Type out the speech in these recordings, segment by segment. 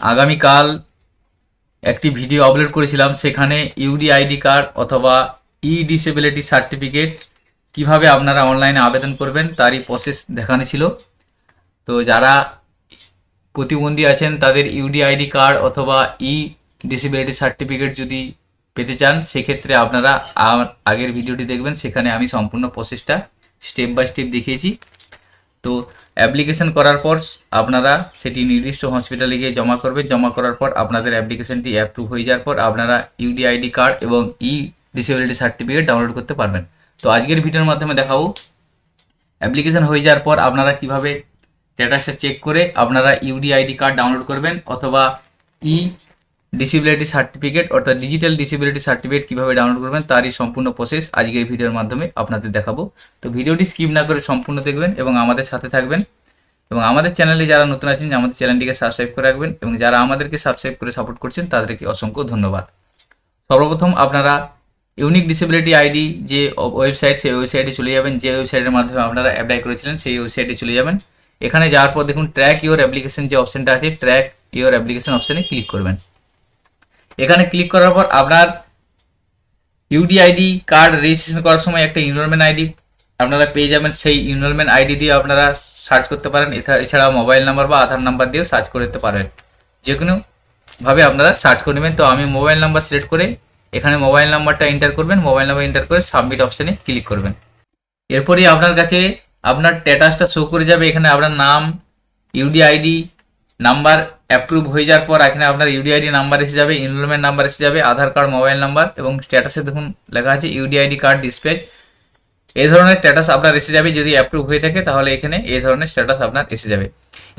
আগামীকাল একটি video upload করেছিলাম, সেখানে ইউডি আইডি কার্ড অথবা ই ডিসেবিলিটি সার্টিফিকেট কীভাবে আপনারা অনলাইনে আবেদন করবেন, তারই প্রসেস দেখানো ছিল। তো যারা প্রতিবন্ধী আছেন, তাদের ইউডি আইডি কার্ড অথবা ই ডিসেবিলিটি সার্টিফিকেট যদি পেতে চান, সেক্ষেত্রে আপনারা আগের ভিডিওটি দেখবেন, সেখানে আমি সম্পূর্ণ প্রসেসটা স্টেপ বাই স্টেপ দেখিয়েছি। তো অ্যাপ্লিকেশন করার পর আপনারা সেটি নির্দিষ্ট হসপিটালে গিয়ে জমা করবেন। জমা করার পর আপনাদের অ্যাপ্লিকেশনটি অ্যাপ্রুভ হয়ে যাওয়ার পর আপনারা ইউডি আইডি কার্ড এবং ই ডিসেবিলিটি সার্টিফিকেট ডাউনলোড করতে পারবেন। তো আজকের ভিডিওর মাধ্যমে দেখাবো অ্যাপ্লিকেশন হয়ে যাওয়ার পর আপনারা কীভাবে স্ট্যাটাসটা চেক করে আপনারা ইউডি আইডি কার্ড ডাউনলোড করবেন অথবা ই ডিসেবিলিটি সার্টিফিকেট অর্থাৎ ডিজিটাল ডিসেবিলিটি সার্টিফিকেট কীভাবে ডাউনলোড করবেন, তারই সম্পূর্ণ প্রসেস আজকের ভিডিওর মাধ্যমে আপনাদের দেখাবো। তো ভিডিওটি স্কিপ না করে সম্পূর্ণ দেখবেন এবং আমাদের সাথে থাকবেন। এবং আমাদের চ্যানেলে যারা নতুন আছেন, আমাদের চ্যানেলটিকে সাবস্ক্রাইব করে রাখবেন এবং যারা আমাদেরকে সাবস্ক্রাইব করে সাপোর্ট করছেন, তাদেরকে অসংখ্য ধন্যবাদ। সর্বপ্রথম আপনারা ইউনিক ডিসেবিলিটি আইডি যে ওয়েবসাইট সেই ওয়েবসাইটে চলে যাবেন। যে ওয়েবসাইটের মাধ্যমে আপনারা অ্যাপ্লাই করেছিলেন, সেই ওয়েবসাইটে চলে যাবেন। এখানে যাওয়ার পর দেখুন ট্র্যাক ইওর অ্যাপ্লিকেশন যে অপশনটা আছে ট্র্যাক ইওর অ্যাপ্লিকেশন অপশানে ক্লিক করবেন। এখানে ক্লিক করার পর আপনার ইউডি আইডি কার্ড রেজিস্ট্রেশন করার সময় একটা ইনরোলমেন্ট আইডি আপনারা পেয়ে যাবেন। সেই ইনরোলমেন্ট আইডি দিয়ে আপনারা সার্চ করতে পারেন। এছা- এছাড়া মোবাইল নাম্বার বা আধার নাম্বার দিয়েও সার্চ করতে পারেন। যে কোনো ভাবে আপনারা সার্চ করে নেবেন। তো আমি মোবাইল নাম্বার সিলেক্ট করে এখানে মোবাইল নাম্বারটা এন্টার করবেন। মোবাইল নাম্বার এন্টার করে সাবমিট অপশানে ক্লিক করবেন। এরপরই আপনার কাছে আপনার স্ট্যাটাসটা শো করে যাবে। এখানে আপনার নাম ইউডি আইডি নাম্বার অ্যাপ্রুভ হয়ে যাওয়ার পর এখানে আপনার ইউডি আইডি নাম্বার এসে যাবে এনরোলমেন্ট নাম্বার এসে যাবে, আধার কার্ড মোবাইল নাম্বার এবং স্ট্যাটাসে দেখুন লেখা আছে ইউডি আইডি কার্ড ডিসপ্যাচ এই ধরনের স্ট্যাটাস আপনার এসে যাবে যদি অ্যাপ্রুভ হয়ে থাকে, তাহলে এখানে এই ধরনের স্ট্যাটাস আপনার এসে যাবে।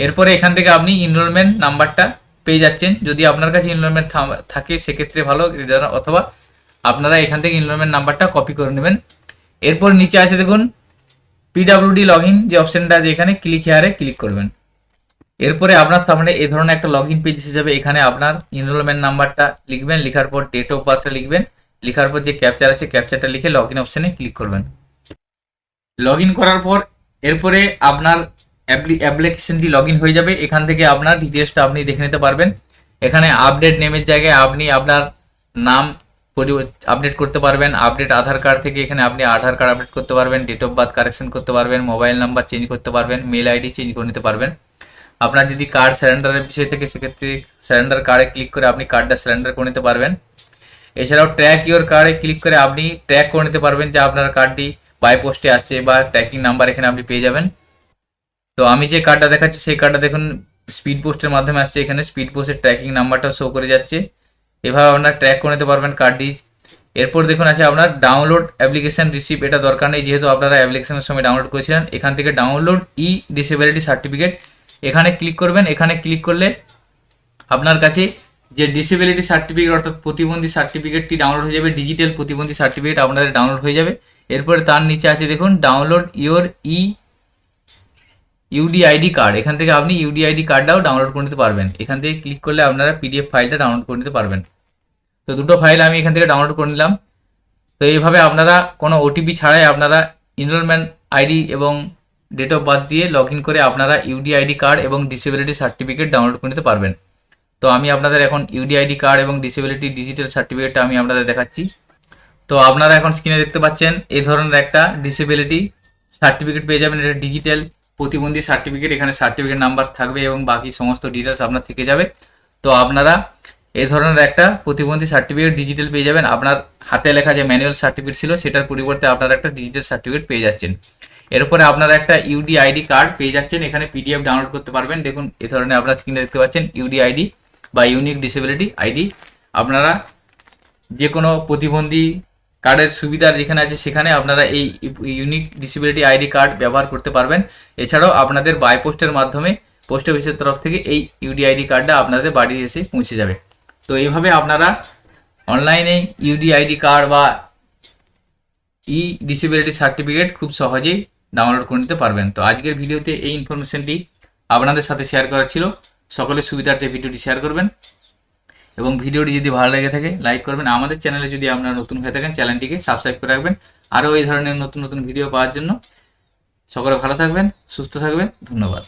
এরপরে এখান থেকে আপনি ইনরোলমেন্ট নাম্বারটা পেয়ে যাচ্ছেন। যদি আপনার কাছে ইনরোলমেন্ট থাকে, সেক্ষেত্রে ভালো অথবা আপনারা এখান থেকে ইনরোলমেন্ট নাম্বারটা কপি করে নেবেন। এরপর নিচে আছে দেখুন পিডাব্লিউডি লগ ইন যে অপশনটা আছে, এখানে ক্লিক হেয়ারে ক্লিক করবেন। এরপরে আপনার সামনে এই ধরনের একটা লগ ইন পেজ এসে যাবে। এখানে আপনার ইনরোলমেন্ট নাম্বারটা লিখবেন, লেখার পর ডেট অফ বার্থটা লিখবেন। লেখার পর যে ক্যাপচার আছে ক্যাপচারটা লিখে লগ ইন অপশনে ক্লিক করবেন। লগ ইন করার পর এরপরে আপনার অ্যাপ্লিকেশনটি লগ ইন হয়ে যাবে। এখান থেকে আপনার ডিটেলসটা আপনি দেখে নিতে পারবেন। এখানে আপডেট নেমের জায়গায় আপনি আপনার নাম আপডেট করতে পারবেন। আপডেট আধার কার্ড থেকে এখানে আপনি আধার কার্ড আপডেট করতে পারবেন। ডেট অফ বার্থ কারেকশন করতে পারবেন। মোবাইল নাম্বার চেঞ্জ করতে পারবেন। মেল আইডি চেঞ্জ করে নিতে পারবেন। আপনার যদি কার্ড স্যারেন্ডারের বিষয় থেকে, সেক্ষেত্রে স্যারেন্ডার কার্ডে ক্লিক করে আপনি কার্ডটা স্যারেন্ডার করে নিতে পারবেন। এছাড়াও ট্র্যাক ইওর কার্ডে ক্লিক করে আপনি ট্র্যাক করে নিতে পারবেন যে আপনার কার্ডটি বাই পোস্টে আসছে বা ট্র্যাকিং নাম্বার এখানে আপনি পেয়ে যাবেন। তো আমি যে কার্ডটা দেখাচ্ছি, সেই কার্ডটা দেখুন স্পিড পোস্টের মাধ্যমে আসছে এখানে। স্পিড পোস্টের ট্র্যাকিং নাম্বারটা শো করে যাচ্ছে। এভাবে আপনার ট্র্যাক করে নিতে পারবেন কার্ডটি এরপর দেখুন আছে আপনার ডাউনলোড অ্যাপ্লিকেশন রিসিভ এটা দরকার নেই। যেহেতু আপনারা অ্যাপ্লিকেশনের সময় ডাউনলোড করেছিলেন, এখান থেকে ডাউনলোড ই ডিসেবিলিটি সার্টিফিকেট এখানে ক্লিক করবেন, এখানে ক্লিক করলে আপনার কাছে যে ডিসেবিলিটি সার্টিফিকেট অর্থাৎ প্রতিবন্ধী সার্টিফিকেটটি ডাউনলোড হয়ে যাবে ডিজিটাল প্রতিবন্ধী সার্টিফিকেট আপনাদের ডাউনলোড হয়ে যাবে। এরপরে তার নিচে আছে দেখুন download your E UD ID card এখান থেকে আপনি ইউডি আইডি কার্ডটাও ডাউনলোড করে নিতে পারবেন। এখান থেকে ক্লিক করলে আপনারা পিডিএফ ফাইলটা ডাউনলোড করে নিতে পারবেন। তো দুটো ফাইল আমি এখান থেকে ডাউনলোড করে নিলাম। তো এইভাবে আপনারা কোনো ওটিপি ছাড়াই আপনারা ইনরোলমেন্ট আইডি এবং ডেট অফ বার্থ দিয়ে লগ করে আপনারা ইউডি আইডি কার্ড এবং ডিসেবিলিটি সার্টিফিকেট ডাউনলোড করে নিতে পারবেন। তো আমি আপনাদের এখন ইউডি আইডি কার্ড এবং ডিসেবিলিটি ডিজিটাল সার্টিফিকেটটা আমি আপনাদের দেখাচ্ছি। তো আপনারা এখন স্ক্রিনে দেখতে পাচ্ছেন এই ধরনের একটা ডিসেবিলিটি সার্টিফিকেট পেয়ে যাবেন। এটা ডিজিটাল প্রতিবন্ধী সার্টিফিকেট এখানে সার্টিফিকেট নাম্বার থাকবে এবং বাকি সমস্ত ডিটেলস আপনার থেকে যাবে। তো আপনারা এই ধরনের একটা প্রতিবন্ধী সার্টিফিকেট ডিজিটাল পেয়ে যাবেন। আপনার হাতে লেখা যে ম্যানুয়াল সার্টিফিকেট ছিল, সেটার পরিবর্তে আপনারা একটা ডিজিটাল সার্টিফিকেট পেয়ে যাচ্ছেন। এরপরে আপনারা একটা ইউডি আইডি কার্ড পেয়ে যাচ্ছেন। এখানে পিডিএফ ডাউনলোড করতে পারবেন। দেখুন, এ ধরনের আপনার স্ক্রিনে দেখতে পাচ্ছেন ইউডি আইডি বা ইউনিক ডিসেবিলিটি আইডি আপনারা যে কোনো প্রতিবন্ধী কার্ডের সুবিধা যেখানে আছে সেখানে আপনারা এই ইউনিক ডিসেবিলিটি আইডি কার্ড ব্যবহার করতে পারবেন। এছাড়াও আপনাদের বাই পোস্টের মাধ্যমে পোস্ট অফিসের তরফ থেকে এই ইউডি আইডি কার্ডটা আপনাদের বাড়ি এসে পৌঁছে যাবে। তো এইভাবে আপনারা অনলাইনে ইউডি আইডি কার্ড বা ই ডিসেবিলিটি সার্টিফিকেট খুব সহজেই ডাউনলোড করে নিতে পারবেন। তো আজকের ভিডিওতে এই ইনফরমেশনটি আপনাদের সাথে শেয়ার করা ছিল। সকলের সুবিধার্থে ভিডিওটি শেয়ার করবেন। এবং ভিডিওটি যদি ভালো লেগে থাকে লাইক করবেন। আমাদের চ্যানেলে যদি আপনারা নতুন হয়ে থাকেন চ্যানেলটিকে সাবস্ক্রাইব করে রাখবেন। আরও এই ধরনের নতুন নতুন ভিডিও পাওয়ার জন্য। সকলে ভালো থাকবেন, সুস্থ থাকবেন। ধন্যবাদ।